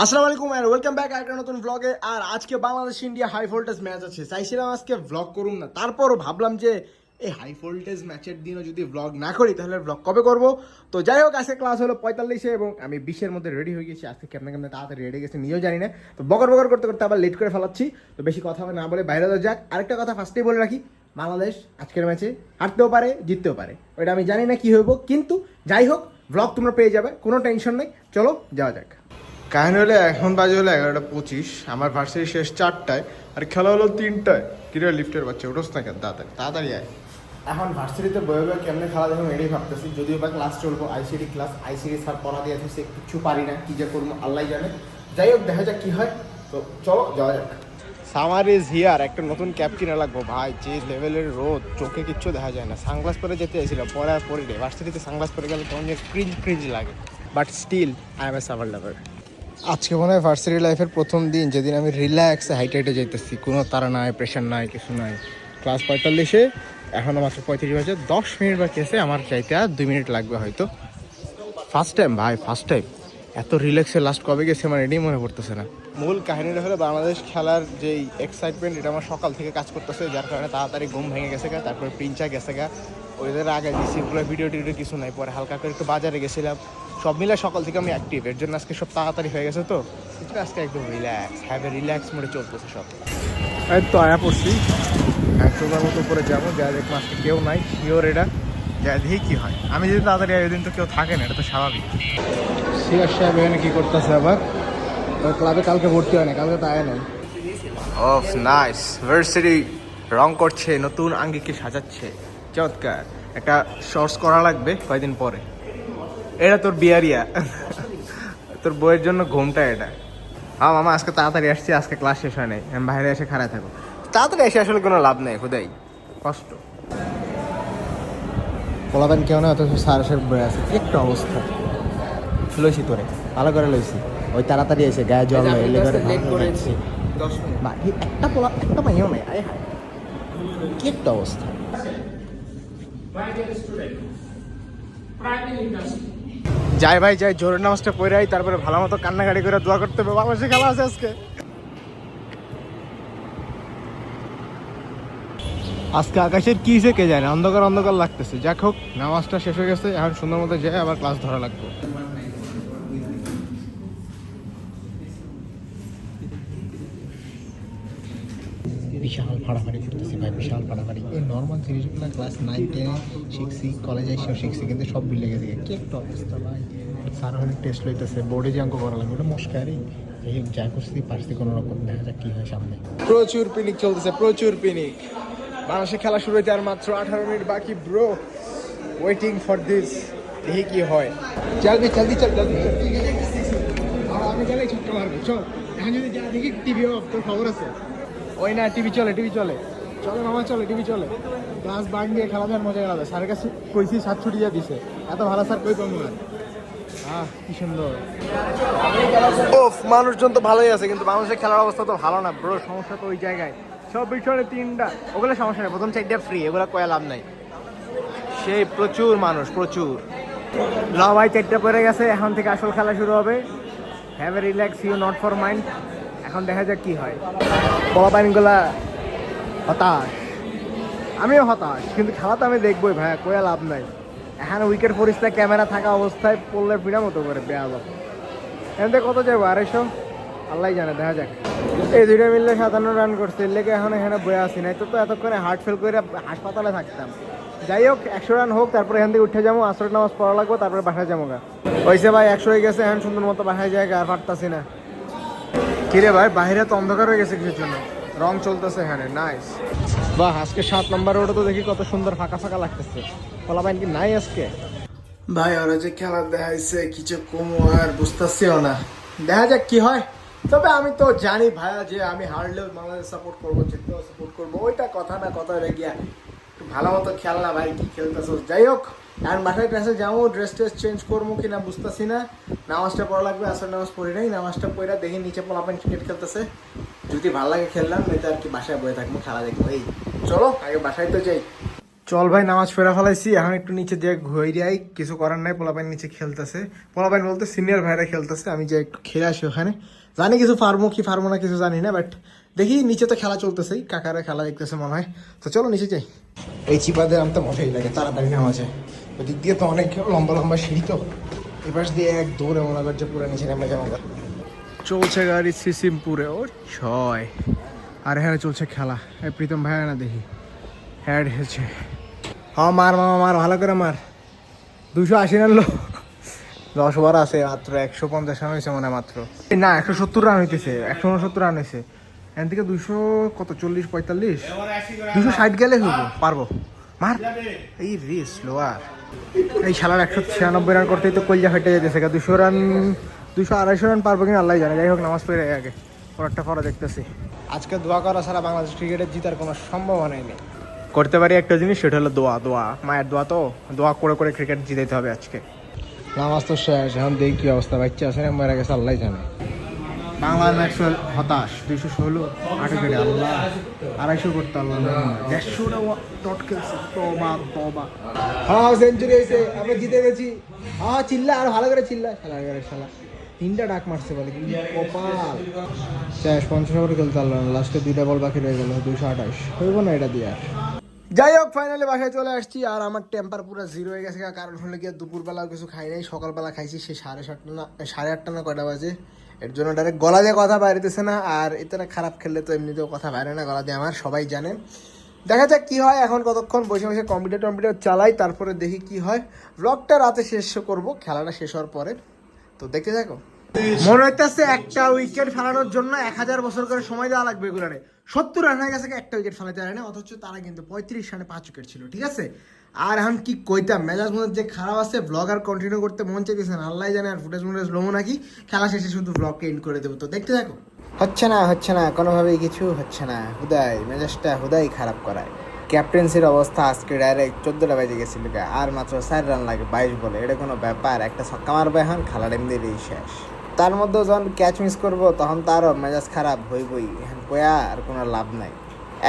আসসালামু আলাইকুম আর welcome back একটা নতুন ব্লগে আর আজকে Bangladesh India high voltage match আছে। চাইছিলাম আজকে ব্লগ করুন না। তারপরও ভাবলাম যে, এই হাই ভোল্টেজ ম্যাচের দিনও যদি ব্লগ না করি, তাহলে ব্লগ কবে করব? তো যাই হোক, আজকে ক্লাস হলো পঁয়তাল্লিশে এবং আমি বিশের মধ্যে রেডি হয়ে গেছি। আজকে কেমন কেমন তাড়াতাড়ি রেডি গেছি নিজেও জানি না। তো বকর বকর করতে করতে আবার লেট করে ফেলাচ্ছি। তো বেশি কথা না বলে বাইরে যাক। আরেকটা কথা ফার্স্টেই বলে রাখি, বাংলাদেশ আজকের ম্যাচে হারতেও পারে, জিততেও পারে। ওইটা আমি জানি না কি হইব, কিন্তু যাই হোক ব্লগ তোমরা পেয়ে যাবে, কোনো টেনশন নেই। চলো, যাওয়া যাক। কাহিনী হলে এখন বাজে হলো এগারোটা পঁচিশ আমার ভার্সিটি শেষ চারটায় আর খেলা হলো তিনটায়। কিরে লিফটের বাচ্চা ওঠোস না কেন তাড়াতাড়ি তাড়াতাড়ি আয়। এখন ভার্সিটিতে বয়ে বয়ে কেমনে খেলা দেখুন এটাই ভাবতেছি। যদিও বা ক্লাস চলবো আইসিডি ক্লাস আইসিডি স্যার পড়া দিয়ে আছে কিছু পারি না কি যে করব আল্লাহ জানে। যাই হোক দেখা যাক কি হয়। তো চলো যাওয়া যাক। সামার ইজ হিয়ার একটা নতুন ক্যাপ কিনে লাগবো। ভাই যে লেভেলের রোদ চোখে কিচ্ছু দেখা যায় না। সানগ্লাস পরে যেতে চাইছিলাম পরে আর পরি ভার্সিটিতে সানগ্লাস পরে গেলে কেমন যে ক্রিঞ্জ ক্রিঞ্জ লাগে। But still I am a summer lover আজকে মনে হয় ভার্সিটি লাইফের প্রথম দিন, যেদিন আমি রিল্যাক্সে হাইটে হাইটে যেতেছি কোনো তারা নাই প্রেশার নাই, কিছু নাই। ক্লাস পঁয়তাল্লিশে এখনও মাত্র পঁয়ত্রিশ বাজে দশ মিনিট বাকি আছে, আমার চাইতে আর দুই মিনিট লাগবে হয়তো। ফার্স্ট টাইম ভাই ফার্স্ট টাইম এত রিল্যাক্সে লাস্ট কবে গেছে আমার এটাই মনে পড়তেছে না। মূল কাহিনীটা হলো বাংলাদেশ খেলার যেই এক্সাইটমেন্ট এটা আমার সকাল থেকে কাজ করতেছে, যার কারণে তাড়াতাড়ি ঘুম ভেঙে গেছে গা, তারপরে প্রিঞ্চা গেছে গা। ওদের আগে দিছি ভিডিও টিডিও কিছু নাই, পরে হালকা করে একটু বাজারে গেছিলাম। সব মিলে সকাল থেকে আমি অ্যাক্টিভ এর জন্য আজকে সব তাড়াতাড়ি হয়ে গেছে তো। আজকে একদম রিল্যাক্স হ্যাভ এ রিল্যাক্স মোডে চলতেছে সব। এই তো আয়া পড়ছি। একশোবার মতো উপরে যাব যা দেখব আজকে কেউ নাই শিওর এটা যা দেখি কি হয়। আমি যদি তাড়াতাড়ি ওই দিন তো কেউ থাকে না এটা তো স্বাভাবিক। সিয়ার সাহেব এখানে কী করতেছে আবার? ক্লাবে কালকে ভর্তি হয় না কালকে তো আয় নাই। অফ নাইস ভার্সিটি রং করছে নতুন আঙ্গিকে সাজাচ্ছে। চমৎকার। একটা শর্টস করা লাগবে কয়দিন পরে। এটা তোর বিয়ারিয়া। তোর বইয়ের জন্য ঘুমটা এটা। হ্যাঁ মামা আজকে তাড়াতাড়ি আসছি আজকে ক্লাস শেষ হয় নাই। আমি বাইরে এসে খারাপ থাকো তাড়াতাড়ি এসে আসলে কোনো লাভ নেই খুদাই কষ্ট। পোলাবেন কেউ না অথচ স্যার এসে বয়ে আছে। কি একটা অবস্থা। লইছি তোরে ভালো করে লইছি। ওই তাড়াতাড়ি এসে গায়ে জল নেই এলে করে একটা পোলা একটা মাইও নাই আয় হায় কি একটা অবস্থা। যাই ভাই, যাই জোরের নামাজটা পড়ে আই, তারপরে ভালো মতো কান্নাকাটি করে দোয়া করতে হবে। বাংলাদেশে খেলা আছে আজকে। আজকে আকাশের কি সে কে জানে, অন্ধকার অন্ধকার লাগতেছে। যাক হোক, নামাজটা শেষ হয়ে গেছে, এখন সুন্দর মতো যাই, আবার ক্লাস ধরা লাগবে বিশাল ফাড়াফাড়ি করতেছি ভাই বিশাল ফাড়াফাড়ি এই নর্মাল জিনিসগুলো ক্লাস নাইন টেনে শিখছি কলেজে এসেও শিখছি কিন্তু সব বিলে গেছে কি একটা অবস্থা ভাই। স্যার অনেক টেস্ট লইতেছে বোর্ডে যে অঙ্ক করা লাগবে ওটা মস্কারি এই যা করছি পারছি কোনো রকম দেখা যাক কি হয় সামনে। প্রচুর পিনিক চলতেছে প্রচুর পিনিক। বাংলাদেশে খেলা শুরু হইতে আর মাত্র আঠারো মিনিট বাকি ব্রো ওয়েটিং ফর দিস দেখি কি হয়। জলদি জলদি চল জলদি চল। আর আমি গেলে ছক্কা মারবো চল। এখন যদি যা দেখি টিভি অফ তোর খবর আছে। ওই না টিভি চলে টিভি চলে। চলে মামা চলে টিভি চলে। ক্লাস বাং দিয়ে খেলা দেওয়ার মজা আলাদা। স্যারের কাছে কইছি সাত ছুটি যা দিছে। এত ভালো স্যার কই পাবো আর? আহ কি সুন্দর। ওফ মানুষজন তো ভালোই আছে কিন্তু মানুষের খেলার অবস্থা তো ভালো না ব্রো সমস্যা তো ওই জায়গায়। সব বিষয়ে তিনটা ওগুলো সমস্যা নেই প্রথম চারটা ফ্রি এগুলো কয়া লাভ নাই। সেই প্রচুর মানুষ প্রচুর। ল ভাই চারটা পড়ে গেছে এখন থেকে আসল খেলা শুরু হবে। Have a relax you not for mind এখন দেখা যাক কি হয়। বলা পাইনগুলা হতাশ। আমিও হতাশ, কিন্তু খেলা তো আমি দেখবোই ভাইয়া কোয়া লাভ নাই। এখানে উইকেট পরিস্থিতি ক্যামেরা থাকা অবস্থায় পড়লে পিড়া মতো করে, বেয়া থেকে কত যাব আড়াইশো? আল্লাহ জানে, দেখা যাক। এই দুইটা মিললে সাতান্ন রান করছে লেগে এখন এখানে বয়ে আসি নাই তো তো এতক্ষণে হার্ট ফেল করে হাসপাতালে থাকতাম। যাই হোক, একশো রান হোক, তারপরে এখান থেকে উঠে যাব আসর নামাজ পড়া লাগবো, তারপরে বাসায় যাব গা। হয়েছে ভাই, একশো হয়ে গেছে, এখন সুন্দর মতো বাসায় যায় আর পারতাছি না। কিরে ভাই, বাইরে তো অন্ধকার হয়ে গেছে কিছুর জন্য। রং চলতেছে এখানে নাইস বাহ, আজকে সাত নম্বর ওটা তো দেখি কত সুন্দর ফাঁকা ফাঁকা লাগতেছে। ফলাবাইন কি নাই আজকে? ভাই, ওরা যে খেলা দেখাইছে কিছু কমো আর বুঝতেছিও না। দেখা যাক কি হয়। তবে আমি তো জানি ভাইয়া যে আমি হারলেও বাংলাদেশ সাপোর্ট করব, জিতলেও সাপোর্ট করব। ওইটা কথা না, কথা রয়ে গিয়া ভালো মতো খেল না ভাই, কি খেলতেছো? যাই হোক। এখন বাসায় ক্লাসে যাব ড্রেস ট্রেস চেঞ্জ করব কিনা বুঝতেছি না। নামাজটা পড়া লাগবে আসলে নামাজ পড়ি নাই, নামাজটা পড়া দেখি নিচে পোলাপান ক্রিকেট খেলতেছে। যদি ভালো লাগে খেললাম, নয়তো আর কি বাসায় বয়ে থাকব, খেলা দেখব। এই, চলো, আগে বাসায় তো যাই। চল ভাই, নামাজ ফেরা ফেলাইছি, এখন একটু নিচে দিয়ে ঘুরে যাই কিছু করার নাই পোলাপাইন নিচে খেলতেছে। পোলাপাইন বলতে সিনিয়র ভাইরা খেলতেছে, আমি যে একটু খেলে আসি ওখানে। জানি কিছু ফার্মো কি ফার্মো না কিছু জানি না বাট দেখি নিচে তো খেলা চলতেছেই, কাকারা খেলা দেখতেছে মনে হয়। তো চলো, নিচে যাই। এই চিপাতে নামতে মজাই লাগে, তাড়াতাড়ি নামা যায় ওদিক দিয়ে তো অনেক লম্বা লম্বা সিঁড়ি তো। এপাশ দিয়ে এক দৌড়ে মনে করছে পুরো নিচে নেমে চলছে গাড়ি সিসিমপুরে ও ছয়। আর এখানে চলছে খেলা। প্রীতম ভাই না দেখি। হ্যাড হেছে হ্যাঁ মার মামা, মার, ভালো করে মার। দুশো আশি রান লো দশ ওভার আছে, মাত্র একশো পঞ্চাশ রান হয়েছে মনে হয় মাত্র। না, একশো সত্তর রান হইতেছে, একশো উনসত্তর রান হয়েছে এখান থেকে দুশো কত, চল্লিশ, পঁয়তাল্লিশ? দুশো ষাট গেলে হইব, পারব। মার। এই রে স্লোয়ার এই শালার একশো ছিয়ানব্বই রান করতেই তো কলজা ফেটে যেতেছে দুশো রান দুশো আড়াইশো রান পারব কিনা আল্লাহ জানে। যাই হোক নামাজ পড়ে আগে। পরেরটা পরে দেখতেছি। আজকে দোয়া করা ছাড়া বাংলাদেশ ক্রিকেটের জিতার কোনো সম্ভাবনাই নেই। করতে পারি একটা জিনিস সেটা হলো দোয়া দোয়া। মায়ের দোয়া তো। দোয়া করে করে ক্রিকেট জিতাইতে হবে আজকে। নামাজ তো শেষ এখন দেখি কি অবস্থা। বাচ্চা আছে না মেরে গেছে আল্লাহ জানে। বাংলার ম্যাচ হতাশ, দুইশো ষোলো আটে কেটে আল্লাহ, আড়াইশো করতে আল্লাহ দেড়শো ডট খেলছে, তবা তবা। হ্যাঁ আমরা জিতে গেছি। হ্যাঁ চিল্লা, আর ভালো করে চিল্লা। খেলা করে খেলা তিনটা ডাক মারছে বলে কপাল। পঞ্চাশ ওভার খেলতে লাস্টে দুইটা বল বাকি রয়ে গেল, দুইশো আঠাশ। হইব না এটা দিয়ে আর। যাই হোক ফাইনালি বাসায় চলে আসছি, আর আমার টেম্পার পুরো জিরো হয়ে গেছে কারণ হলে গিয়ে দুপুরবেলা কিছু খাই নাই, সকালবেলা খাইছি, সে সাড়ে সাতটা না, সাড়ে আটটা না, কয়টা বাজে। এর জন্য ডাইরেক্ট গলা দিয়ে কথা বাইরেতেছে না, আর এতটা খারাপ খেললে তো এমনিতেও কথা বাইরে না, গলা দিয়ে আমার, সবাই জানেন দেখা যাক কী হয়, এখন কতক্ষণ বসে বসে কম্পিউটার টম্পিউটার চালাই, তারপরে দেখি কি হয়। ব্লগটা রাতে শেষ করব, খেলাটা শেষ হওয়ার পরে। তো দেখতে থাকো। মনে হইতেছে একটা উইকেট ফেলানোর জন্য এক হাজার বছর করে সময় দেওয়া লাগবে এগুলারে। সত্তর রান হয়ে গেছে একটা উইকেট ফেলাতে পারে না অথচ তারা কিন্তু পঁয়ত্রিশ রানে পাঁচ উইকেট ছিল ঠিক আছে? আর এখন কি কইতাম মেজাজ মনে যে খারাপ আছে ব্লগ আর কন্টিনিউ করতে মন চাইতেছে না আল্লাহ জানে আর ফুটেজ মুটেজ লোমো নাকি খেলা শেষে শুধু ব্লগকে এন্ড করে দেবো। তো দেখতে থাকো। হচ্ছে না হচ্ছে না কোনোভাবেই কিছু হচ্ছে না। হুদাই মেজাজটা হুদাই খারাপ করায়। ক্যাপ্টেন্সির অবস্থা আজকে ডাইরেক্ট চোদ্দোটা বাজে গেছিল। আর মাত্র চার রান লাগে বাইশ বলে এটা কোনো ব্যাপার একটা ছক্কা মারবে এখন খেলার এমনিতেই শেষ। তার মধ্যে যখন ক্যাচ মিস করব, তখন তারও মেজাজ খারাপ হই বই কয়া আর কোনো লাভ নাই।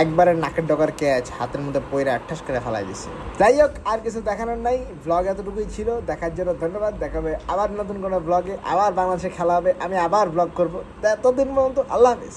একবারে নাকের ডকার ক্যাচ হাতের মধ্যে পয়রা আঠাস করে ফেলাই দিছে। যাই হোক, আর কিছু দেখানোর নাই। ব্লগ এতটুকুই ছিল। দেখার জন্য ধন্যবাদ। দেখাবে আবার নতুন কোনো ব্লগে আবার বাংলাদেশে খেলা হবে। আমি আবার ব্লগ করব। ততদিন পর্যন্ত আল্লাহ হাফিজ।